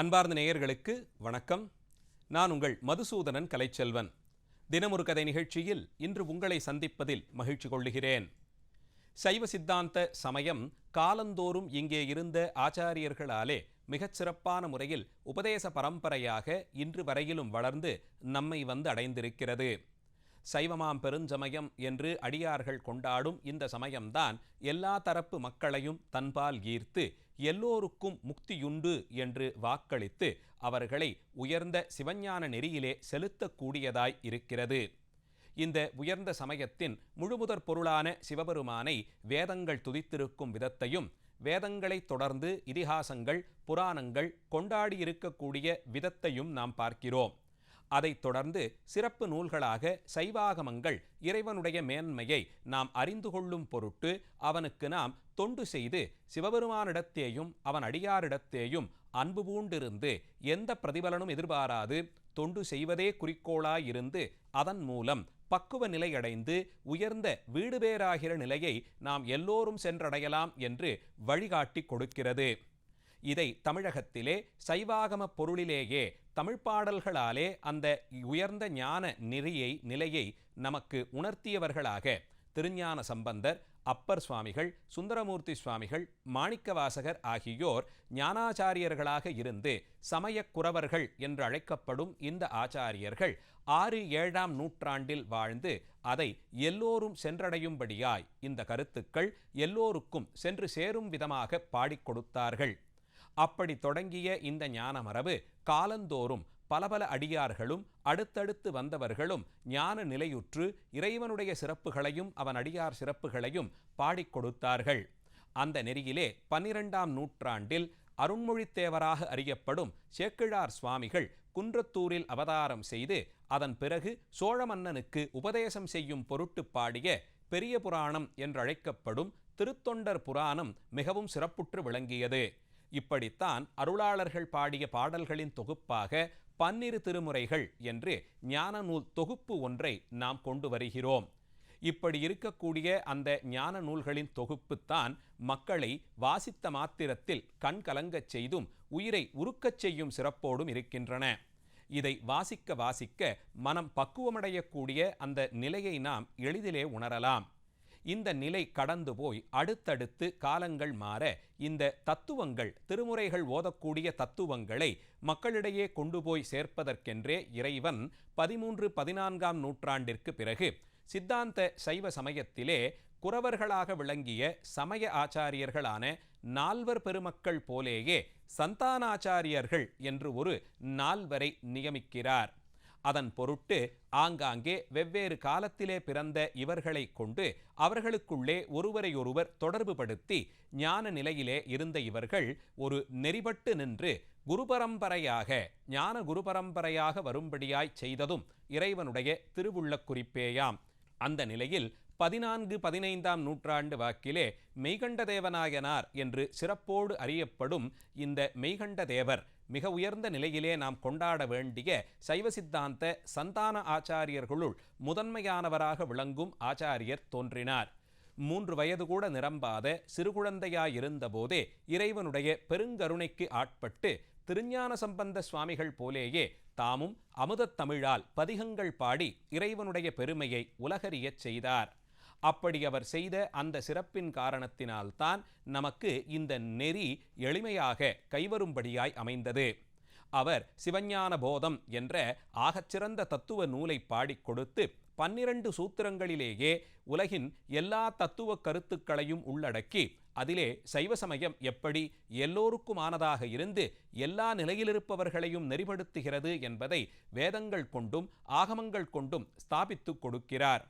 அன்பார்ந்த நேயர்களுக்கு வணக்கம். நான் உங்கள் மதுசூதனன் கலைச்செல்வன். தினமொரு கதை நிகழ்ச்சியில் இன்று உங்களை சந்திப்பதில் மகிழ்ச்சி கொள்ளுகிறேன். சைவ சித்தாந்த சமயம் காலந்தோறும் இங்கே இருந்த ஆச்சாரியர்களாலே மிகச் சிறப்பான முறையில் உபதேச பரம்பரையாக இன்று வரையிலும் வளர்ந்து நம்மை வந்து அடைந்திருக்கிறது. சைவமாம் பெருஞ்சமயம் என்று அடியார்கள் கொண்டாடும் இந்த சமயம்தான் எல்லா தரப்பு மக்களையும் தன்பால் ஈர்த்து எல்லோருக்கும் முக்தியுண்டு என்று வாக்களித்து அவர்களை உயர்ந்த சிவஞான நெறியிலே செலுத்தக்கூடியதாய் இருக்கிறது. இந்த உயர்ந்த சமயத்தின் முழுமுதற் பொருளான சிவபெருமானை வேதங்கள் துதித்திருக்கும் விதத்தையும் வேதங்களைத் தொடர்ந்து இதிகாசங்கள் புராணங்கள் கொண்டாடியிருக்கக்கூடிய விதத்தையும் நாம் பார்க்கிறோம். அதைத் தொடர்ந்து சிறப்பு நூல்களாக சைவாகமங்கள் இறைவனுடைய மேன்மையை நாம் அறிந்து கொள்ளும் பொருட்டு அவனுக்கு நாம் தொண்டு செய்து சிவபெருமானிடத்தேயும் அவன் அடியாரிடத்தேயும் அன்பு பூண்டிருந்து எந்த பிரதிபலனும் எதிர்பாராது தொண்டு செய்வதே குறிக்கோளாயிருந்து அதன் மூலம் பக்குவ நிலையடைந்து உயர்ந்த வீடு பேராகிற நிலையை நாம் எல்லோரும் சென்றடையலாம் என்று வழிகாட்டி கொடுக்கிறது. இதை தமிழகத்திலே சைவாகம பொருளிலேயே தமிழ் பாடல்களாலே அந்த உயர்ந்த ஞான நெறியை நிலையை நமக்கு உணர்த்தியவர்களாக திருஞான சம்பந்தர் அப்பர் சுவாமிகள் சுந்தரமூர்த்தி சுவாமிகள் மாணிக்கவாசகர் ஆகியோர் ஞானாச்சாரியர்களாக இருந்து சமயக்குறவர்கள் என்று அழைக்கப்படும் இந்த ஆச்சாரியர்கள் ஆறு ஏழாம் நூற்றாண்டில் வாழ்ந்து அதை எல்லோரும் சென்றடையும்படியாய் இந்த கருத்துக்கள் எல்லோருக்கும் சென்று சேரும் விதமாக பாடிக் கொடுத்தார்கள். அப்படி தொடங்கிய இந்த ஞான மரபு காலந்தோறும் பல பல அடியார்களும் அடுத்தடுத்து வந்தவர்களும் ஞான நிலையுற்று இறைவனுடைய சிறப்புகளையும் அவன் அடியார் சிறப்புகளையும் பாடிக் கொடுத்தார்கள். அந்த நெறியிலே பன்னிரெண்டாம் நூற்றாண்டில் அருண்மொழித்தேவராக அறியப்படும் சேக்கிழார் சுவாமிகள் குன்றத்தூரில் அவதாரம் செய்து அதன் பிறகு சோழ மன்னனுக்கு உபதேசம் செய்யும் பொருட்டு பாடிய பெரிய புராணம் என்றழைக்கப்படும் திருத்தொண்டர் புராணம் மிகவும் சிறப்புற்று விளங்கியது. இப்படித்தான் அருளாளர்கள் பாடிய பாடல்களின் தொகுப்பாக பன்னிரு திருமுறைகள் என்று ஞான நூல் தொகுப்பு ஒன்றை நாம் கொண்டு வருகிறோம். இப்படி இருக்கக்கூடிய அந்த ஞான நூல்களின் தொகுப்புத்தான் மக்களை வாசித்த மாத்திரத்தில் கண் கலங்கச் செய்தும் உயிரை உருக்கச் செய்யும் சிறப்போடும் இருக்கின்றன. இதை வாசிக்க வாசிக்க மனம் பக்குவமடையக்கூடிய அந்த நிலையை நாம் எளிதிலே உணரலாம். இந்த நிலை கடந்து போய் அடுத்தடுத்து காலங்கள் மாற இந்த தத்துவங்கள் திருமுறைகள் ஓதக்கூடிய தத்துவங்களை மக்களிடையே கொண்டு போய் சேர்ப்பதற்கென்றே இறைவன் பதிமூன்று பதினான்காம் நூற்றாண்டிற்கு பிறகு சித்தாந்த சைவ சமயத்திலே குறவர்களாக விளங்கிய சமய ஆச்சாரியர்களான நால்வர் பெருமக்கள் போலேயே சந்தானாச்சாரியர்கள் என்று ஒரு நால்வரை நியமிக்கிறார். அதன் பொருட்டு ஆங்காங்கே வெவ்வேறு காலத்திலே பிறந்த இவர்களை கொண்டு அவர்களுக்குள்ளே ஒருவரையொருவர் தொடர்புபடுத்தி ஞான நிலையிலே இருந்த இவர்கள் ஒரு நெறிபட்டு நின்று குருபரம்பரையாக ஞான குருபரம்பரையாக வரும்படியாய் செய்ததும் இறைவனுடைய திருவுள்ள குறிப்பேயாம். அந்த நிலையில் பதினான்கு பதினைந்தாம் நூற்றாண்டு வாக்கிலே மெய்கண்ட தேவநாயனார் என்று சிறப்போடு அறியப்படும் இந்த மெய்கண்ட தேவர் மிக உயர்ந்த நிலையிலே நாம் கொண்டாட வேண்டிய சைவ சித்தாந்த சந்தான ஆச்சாரியர்களுள் முதன்மையானவராக விளங்கும் ஆச்சாரியர் தோன்றினார். மூன்று வயது கூட நிரம்பாத சிறுகுழந்தையாயிருந்தபோதே இறைவனுடைய பெருங்கருணைக்கு ஆட்பட்டு திருஞான சம்பந்த சுவாமிகள் போலேயே தாமும் அமுதத் தமிழால் பதிகங்கள் பாடி இறைவனுடைய பெருமையை உலகறியச் செய்தார். அப்படி அவர் செய்த அந்த சிறப்பின் காரணத்தினால்தான் நமக்கு இந்த நெறி எளிமையாக கைவரும்படியாய் அமைந்தது. அவர் சிவஞான போதம் என்ற ஆகச்சிறந்த தத்துவ நூலை பாடிக் கொடுத்து பன்னிரண்டு சூத்திரங்களிலேயே உலகின் எல்லா தத்துவ கருத்துக்களையும் உள்ளடக்கி அதிலே சைவ சமயம் எப்படி எல்லோருக்குமானதாக இருந்து எல்லா நிலையிலிருப்பவர்களையும் நெறிப்படுத்துகிறது என்பதை வேதங்கள் கொண்டும் ஆகமங்கள் கொண்டும் ஸ்தாபித்து கொடுக்கிறார்.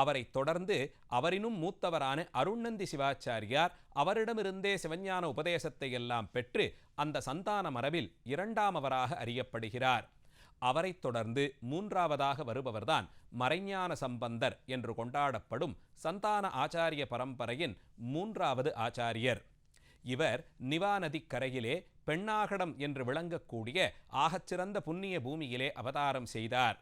அவரைத் தொடர்ந்து அவரினும் மூத்தவரான அருண்நந்தி சிவாச்சாரியார் அவரிடமிருந்தே சிவஞான உபதேசத்தை எல்லாம் பெற்று அந்த சந்தான மரபில் இரண்டாமவராக அறியப்படுகிறார். அவரைத் தொடர்ந்து மூன்றாவதாக வருபவர்தான் மறைஞான சம்பந்தர் என்று கொண்டாடப்படும் சந்தான ஆச்சாரிய பரம்பரையின் மூன்றாவது ஆச்சாரியர். இவர் நிவாநதிக் கரையிலே பெண்ணாகடம் என்று விளங்கக்கூடிய ஆகச்சிறந்த புண்ணிய பூமியிலே அவதாரம் செய்தார்.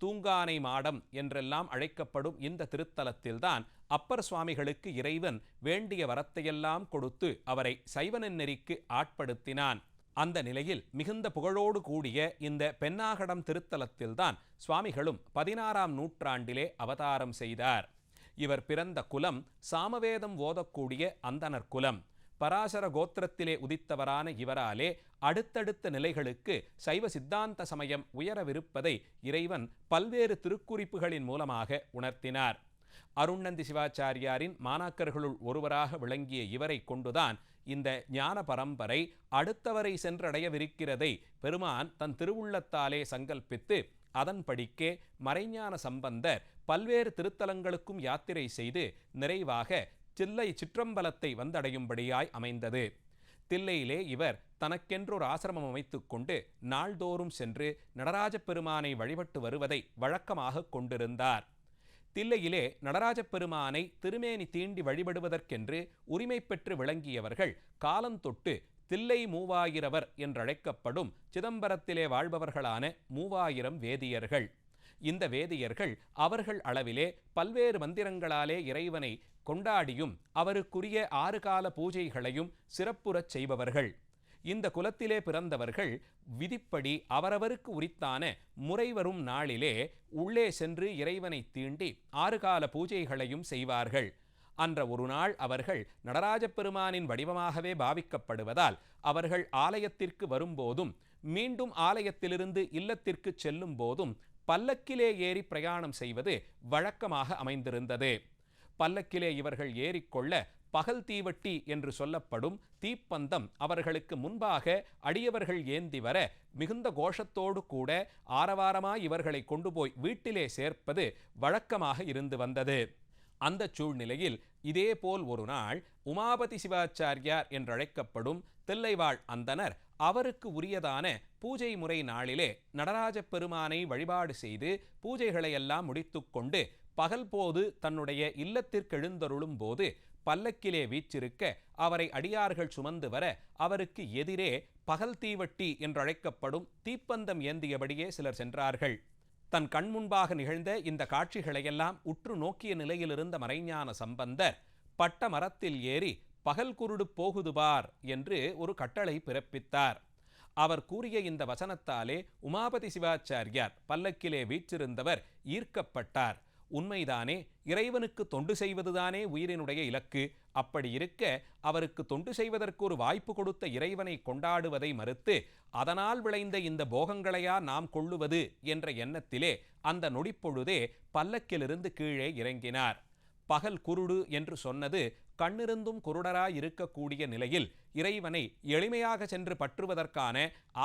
தூங்கானை மாடம் என்றெல்லாம் அழைக்கப்படும் இந்த திருத்தலத்தில்தான் அப்பர் சுவாமிகளுக்கு இறைவன் வேண்டிய வரத்தையெல்லாம் கொடுத்து அவரை சைவனென்னெறிக்கு ஆட்படுத்தினான். அந்த நிலையில் மிகுந்த புகழோடு கூடிய இந்த பெண்ணாகடம் திருத்தலத்தில்தான் சுவாமிகளும் பதினாறாம் நூற்றாண்டிலே அவதாரம் செய்தார். இவர் பிறந்த குலம் சாமவேதம் ஓதக்கூடிய அந்தனர் குலம். பராசர கோத்திரத்திலே உதித்தவரான இவராலே அடுத்தடுத்த நிலைகளுக்கு சைவ சித்தாந்த சமயம் உயரவிருப்பதை இறைவன் பல்வேறு திருக்குறிப்புகளின் மூலமாக உணர்த்தினார். அருணந்தி சிவாச்சாரியாரின் மாணாக்கர்களுள் ஒருவராக விளங்கிய இவரை கொண்டுதான் இந்த ஞான பரம்பரை அடுத்தவரை சென்றடையவிருக்கிறதை பெருமான் தன் திருவுள்ளத்தாலே சங்கல்பித்து அதன்படிக்கே மறைஞான சம்பந்தர் பல்வேறு திருத்தலங்களுக்கும் யாத்திரை செய்து நிறைவாக தில்லை சிற்றம்பலத்தை வந்தடையும்படியாய் அமைந்தது. தில்லையிலே இவர் தனக்கென்றொரு ஆசிரமம் அமைத்துக் கொண்டு நாள்தோறும் சென்று நடராஜ பெருமானை வழிபட்டு வருவதை வழக்கமாக கொண்டிருந்தார். தில்லையிலே நடராஜ பெருமானை திருமேனி தீண்டி வழிபடுவதற்கென்று உரிமை பெற்று விளங்கியவர்கள் காலந்தொட்டு தில்லை மூவாயிரவர் என்றழைக்கப்படும் சிதம்பரத்திலே வாழ்பவர்களான மூவாயிரம் வேதியர்கள். இந்த வேதியர்கள் அவர்கள் அளவிலே பல்வேறு மந்திரங்களாலே இறைவனை கொண்டாடியும் அவருக்குரிய ஆறு கால பூஜைகளையும் சிறப்புறச் செய்பவர்கள். இந்த குலத்திலே பிறந்தவர்கள் விதிப்படி அவரவருக்கு உரித்தான முறை வரும் நாளிலே உள்ளே சென்று இறைவனை தீண்டி ஆறு கால பூஜைகளையும் செய்வார்கள். அன்ற ஒரு நாள் அவர்கள் நடராஜப் பெருமானின் வடிவமாகவே பாவிக்கப்படுவதால் அவர்கள் ஆலயத்திற்கு வரும்போதும் மீண்டும் ஆலயத்திலிருந்து இல்லத்திற்கு செல்லும் போதும் பல்லக்கிலே ஏறி பிரயாணம் செய்வது வழக்கமாக அமைந்திருந்தது. பல்லக்கிலே இவர்கள் ஏறிக்கொள்ள பகல் தீவட்டி என்று சொல்லப்படும் தீப்பந்தம் அவர்களுக்கு முன்பாக அடியவர்கள் ஏந்தி வர மிகுந்த கோஷத்தோடு கூட ஆரவாரமாய் இவர்களை கொண்டு போய் வீட்டிலே சேர்ப்பது வழக்கமாக இருந்து வந்தது. அந்த சூழ்நிலையில் இதேபோல் ஒரு நாள் உமாபதி சிவாச்சாரியார் என்றழைக்கப்படும் தில்லைவாழ் அந்தனர் அவருக்கு உரியதான பூஜை முறை நாளிலே நடராஜ பெருமானை வழிபாடு செய்து பூஜைகளையெல்லாம் முடித்துக்கொண்டு பகல் போது தன்னுடைய இல்லத்திற்கெழுந்தருளும் போது பல்லக்கிலே வீச்சிருக்க அவரை அடியார்கள் சுமந்து வர அவருக்கு எதிரே பகல் தீவட்டி என்றழைக்கப்படும் தீப்பந்தம் ஏந்தியபடியே சிலர் சென்றார்கள். தன் கண் முன்பாக நிகழ்ந்த இந்த காட்சிகளையெல்லாம் உற்று நோக்கிய நிலையிலிருந்த மறைஞான சம்பந்தர் பட்ட மரத்தில் ஏறி பகல் குருடு போகுது பார் என்று ஒரு கட்டளை பிறப்பித்தார். அவர் கூறிய இந்த வசனத்தாலே உமாபதி சிவாச்சாரியார் பல்லக்கிலே வீற்றிருந்தவர் ஈர்க்கப்பட்டார். உண்மைதானே இறைவனுக்கு தொண்டு செய்வதுதானே உயிரினுடைய இலக்கு. அப்படி இருக்க அவருக்கு தொண்டு செய்வதற்கு ஒரு வாய்ப்பு கொடுத்த இறைவனை கொண்டாடுவதை மறுத்து அதனால் விளைந்த இந்த போகங்களையா நாம் கொள்ளுவது என்ற எண்ணத்திலே அந்த நொடிப்பொழுதே பல்லக்கிலிருந்து கீழே இறங்கினார். பகல் குருடு என்று சொன்னது கண்ணிருந்தும் குருடராய் இருக்கக்கூடிய நிலையில் இறைவனை எளிமையாக சென்று பற்றுவதற்கான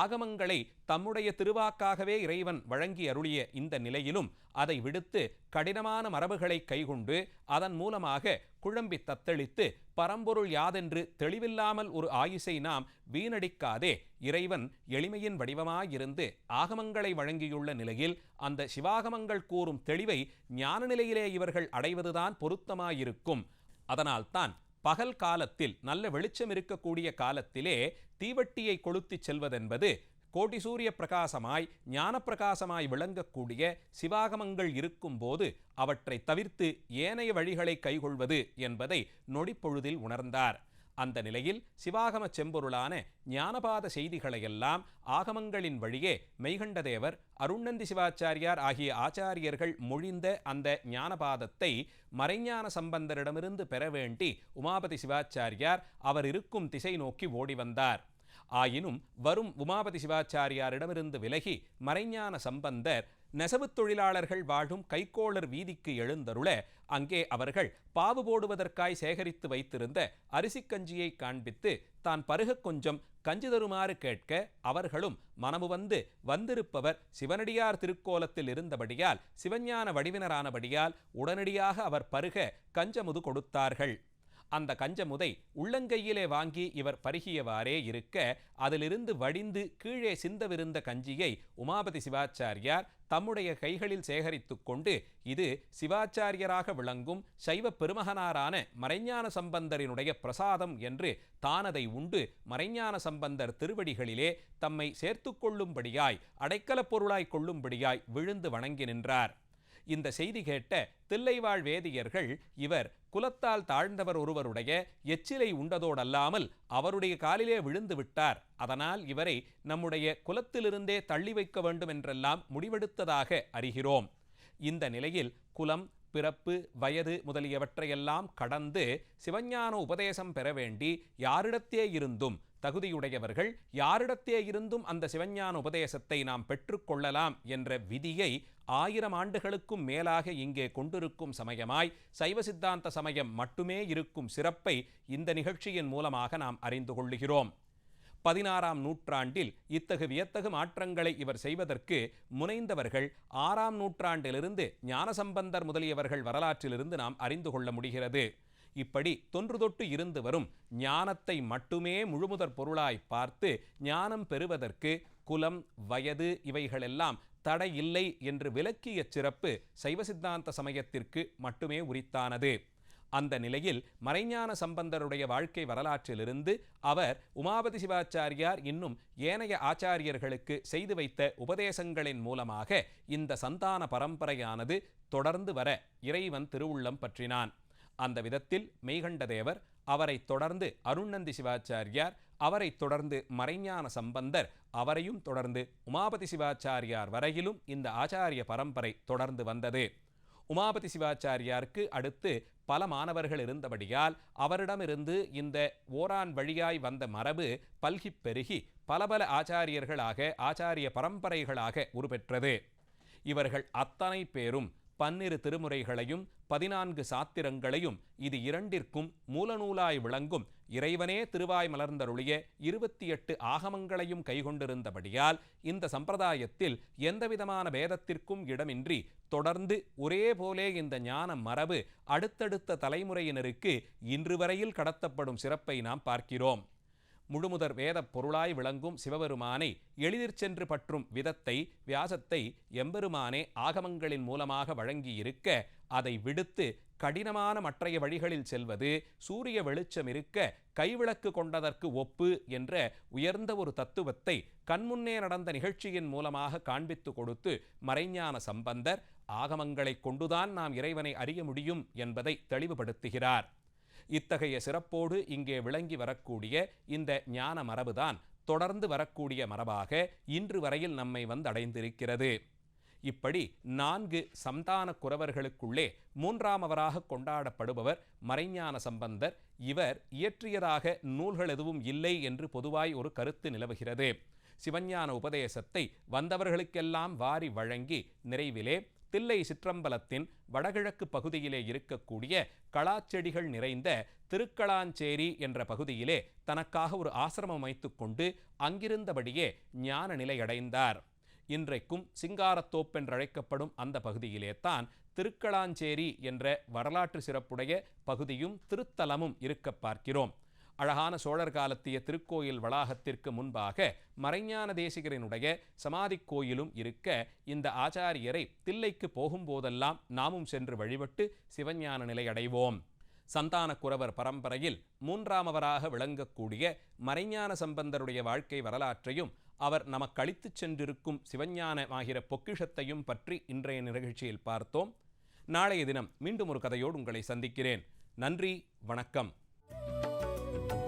ஆகமங்களை தம்முடைய திருவாக்காகவே இறைவன் வழங்கி அருளிய இந்த நிலையிலும் அதை விடுத்து கடினமான மரபுகளை கைகொண்டு அதன் மூலமாக குழம்பி தத்தளித்து பரம்பொருள் யாதென்று தெளிவில்லாமல் ஒரு ஆயுசை நாம் வீணடிக்காதே இறைவன் எளிமையின் வடிவமாயிருந்து ஆகமங்களை வழங்கியுள்ள நிலையில் அந்த சிவாகமங்கள் கூறும் தெளிவை ஞான நிலையிலே இவர்கள் அடைவதுதான் பொருத்தமாயிருக்கும். அதனால்தான் பகல் காலத்தில் நல்ல வெளிச்சம் இருக்கக்கூடிய காலத்திலே தீவட்டியை கொளுத்திச் செல்வதென்பது கோடி சூரிய பிரகாசமாய் ஞான பிரகாசமாய் விளங்கக்கூடிய சிவாகமங்கள் இருக்கும்போது அவற்றை தவிர்த்து ஏனைய வழிகளை கைகொள்வது என்பதை நொடிப்பொழுதில் உணர்ந்தார். அந்த நிலையில் சிவாகம செம்பொருளான ஞானபாத செய்திகளையெல்லாம் ஆகமங்களின் வழியே மெய்கண்டதேவர் அருண்நந்தி சிவாச்சாரியார் ஆகிய ஆச்சாரியர்கள் மொழிந்த அந்த ஞானபாதத்தை மறைஞான சம்பந்தரிடமிருந்து பெற வேண்டி உமாபதி சிவாச்சாரியார் அவர் இருக்கும் திசை நோக்கி ஓடி வந்தார். ஆயினும் வரும் உமாபதி சிவாச்சாரியாரிடமிருந்து விலகி மறைஞான சம்பந்தர் நெசவுத் தொழிலாளர்கள் வாழும் கைக்கோளர் வீதிக்கு எழுந்தருள அங்கே அவர்கள் பாவு போடுவதற்காய் சேகரித்து வைத்திருந்த அரிசிக்கஞ்சியை காண்பித்து தான் பருக கொஞ்சம் கஞ்சி தருமாறு கேட்க அவர்களும் மனமு வந்து வந்திருப்பவர் சிவனடியார் திருக்கோலத்தில் இருந்தபடியால் சிவஞான வடிவினரானபடியால் உடனடியாக அவர் பருக கஞ்சமுது கொடுத்தார்கள். அந்த கஞ்சமுதை உள்ளங்கையிலே வாங்கி இவர் பருகியவாறே இருக்க அதிலிருந்து வடிந்து கீழே சிந்தவிருந்த கஞ்சியை உமாபதி சிவாச்சாரியார் தம்முடைய கைகளில் சேகரித்து கொண்டு இது சிவாச்சாரியராக விளங்கும் சைவ பெருமகனாரான மறைஞான சம்பந்தரினுடைய பிரசாதம் என்று தானதை உண்டு மறைஞான சம்பந்தர் திருவடிகளிலே தம்மை சேர்த்து கொள்ளும்படியாய் அடைக்கலப் பொருளாய் கொள்ளும்படியாய் விழுந்து வணங்கி நின்றார். இந்த செய்தி கேட்ட தில்லைவாழ் வேதியர்கள் இவர் குலத்தால் தாழ்ந்தவர் ஒருவருடைய எச்சிலை உண்டதோடல்லாமல் அவருடைய காலிலே விழுந்து விட்டார். அதனால் இவரை நம்முடைய குலத்திலிருந்தே தள்ளி வைக்க வேண்டும் என்றெல்லாம் முடிவெடுத்ததாக அறிகிறோம். இந்த நிலையில் குலம் பிறப்பு வயது முதலியவற்றையெல்லாம் கடந்து சிவஞான உபதேசம் பெற வேண்டி யாரிடத்தே இருந்தும் தகுதியுடையவர்கள் யாரிடத்தே இருந்தும் அந்த சிவஞான உபதேசத்தை நாம் பெற்றுக்கொள்ளலாம் என்ற விதியை ஆயிரம் ஆண்டுகளுக்கும் மேலாக இங்கே கொண்டிருக்கும் சமயமாய் சைவ சித்தாந்த சமயம் மட்டுமே இருக்கும் சிறப்பை இந்த நிகழ்ச்சியின் மூலமாக நாம் அறிந்து கொள்ளுகிறோம். பதினாறாம் நூற்றாண்டில் இத்தகு வியத்தகு மாற்றங்களை இவர் செய்வதற்கு முனைந்தவர்கள் ஆறாம் நூற்றாண்டிலிருந்து ஞானசம்பந்தர் முதலியவர்கள் வரலாற்றிலிருந்து நாம் அறிந்து கொள்ள முடிகிறது. இப்படி தொன்று தொட்டு இருந்து வரும் ஞானத்தை மட்டுமே முழுமுதற் பொருளாய் பார்த்து ஞானம் பெறுவதற்கு குலம் வயது இவைகளெல்லாம் தடையில்லை என்று விலக்கிய சிறப்பு சைவ சித்தாந்த சமயத்திற்கு மட்டுமே உரித்தானது. அந்த நிலையில் மறைஞான சம்பந்தருடைய வாழ்க்கை வரலாற்றிலிருந்து அவர் உமாபதி சிவாச்சாரியார் இன்னும் ஏனைய ஆச்சாரியர்களுக்கு செய்து வைத்த உபதேசங்களின் மூலமாக இந்த சந்தான பரம்பரையானது தொடர்ந்து வர இறைவன் திருவுள்ளம் பற்றினான். அந்த விதத்தில் மெய்கண்டதேவர் அவரைத் தொடர்ந்து அருண்நந்தி சிவாச்சாரியார் அவரைத் தொடர்ந்து மறைஞான சம்பந்தர் அவரையும் தொடர்ந்து உமாபதி சிவாச்சாரியார் வரையிலும் இந்த ஆச்சாரிய பரம்பரை தொடர்ந்து வந்தது. உமாபதி சிவாச்சாரியாருக்கு அடுத்து பல மாணவர்கள் இருந்தபடியால் அவரிடமிருந்து இந்த ஓரான் வழியாய் வந்த மரபு பல்கிப் பெருகி பல பல ஆச்சாரியர்களாக ஆச்சாரிய பரம்பரைகளாக உருபெற்றது. இவர்கள் அத்தனை பேரும் பன்னிரு திருமுறைகளையும் பதினான்கு சாத்திரங்களையும் இது இரண்டிற்கும் மூலநூலாய் விளங்கும் இறைவனே திருவாய் மலர்ந்தருளிய இருபத்தி எட்டு ஆகமங்களையும் கைகொண்டிருந்தபடியால் இந்த சம்பிரதாயத்தில் எந்தவிதமான பேதத்திற்கும் இடமின்றி தொடர்ந்து ஒரே போலே இந்த ஞான மரபு அடுத்தடுத்த தலைமுறையினருக்கு இன்று வரையில் கடத்தப்படும் சிறப்பை நாம் பார்க்கிறோம். முழுமுதற் வேத பொருளாய் விளங்கும் சிவபெருமானை எளிதிற் சென்று பற்றும் விதத்தை வியாசத்தை எம்பெருமானே ஆகமங்களின் மூலமாக வழங்கியிருக்க அதை விடுத்து கடினமான மற்றைய வழிகளில் செல்வது சூரிய வெளிச்சம் இருக்க கைவிளக்கு கொண்டதற்கு ஒப்பு என்ற உயர்ந்த ஒரு தத்துவத்தை கண்முன்னே நடந்த நிகழ்ச்சியின் மூலமாக காண்பித்து கொடுத்து மறைஞான சம்பந்தர் ஆகமங்களைக் கொண்டுதான் நாம் இறைவனை அறிய முடியும் என்பதை தெளிவுபடுத்துகிறார். இத்தகைய சிறப்போடு இங்கே விளங்கி வரக்கூடிய இந்த ஞான மரபுதான் தொடர்ந்து வரக்கூடிய மரபாக இன்று வரையில் நம்மை வந்தடைந்திருக்கிறது. இப்படி நான்கு சந்தான குறவர்களுக்குள்ளே மூன்றாமவராக கொண்டாடப்படுபவர் மறைஞான சம்பந்தர். இவர் இயற்றியதாக நூல்கள் எதுவும் இல்லை என்று பொதுவாய் ஒரு கருத்து நிலவுகிறது. சிவஞான உபதேசத்தை வந்தவர்களுக்கெல்லாம் வாரி வழங்கி நிறைவிலே தில்லை சிற்றம்பலத்தின் வடகிழக்கு பகுதியிலே இருக்கக்கூடிய களாச்செடிகள் நிறைந்த திருக்களாஞ்சேரி என்ற பகுதியிலே தனக்காக ஒரு ஆசிரமம் அமைத்துக் கொண்டு அங்கிருந்தபடியே ஞான நிலையடைந்தார் இன்றைக்கும் சிங்காரத்தோப்பென்றழைக்கப்படும் அந்த பகுதியிலே தான் திருக்களாஞ்சேரி என்ற வரலாற்று சிறப்புடைய பகுதியும் திருத்தலமும் இருக்க பார்க்கிறோம். அழகான சோழர் காலத்திய திருக்கோயில் வளாகத்திற்கு முன்பாக மறைஞான தேசிகரினுடைய சமாதி கோயிலும் இருக்க இந்த ஆச்சாரியரை தில்லைக்கு போகும்போதெல்லாம் நாமும் சென்று வழிபட்டு சிவஞான நிலை அடைவோம். சந்தான குரவர் பரம்பரையில் மூன்றாமவராக விளங்கக்கூடிய மறைஞான சம்பந்தருடைய வாழ்க்கை வரலாற்றையும் அவர் நமக்களித்துச் சென்றிருக்கும் சிவஞானமாகிற பொக்கிஷத்தையும் பற்றி இன்றைய நிகழ்ச்சியில் பார்த்தோம். நாளைய தினம் மீண்டும் ஒரு கதையோடு உங்களை சந்திக்கிறேன். நன்றி வணக்கம். Bye.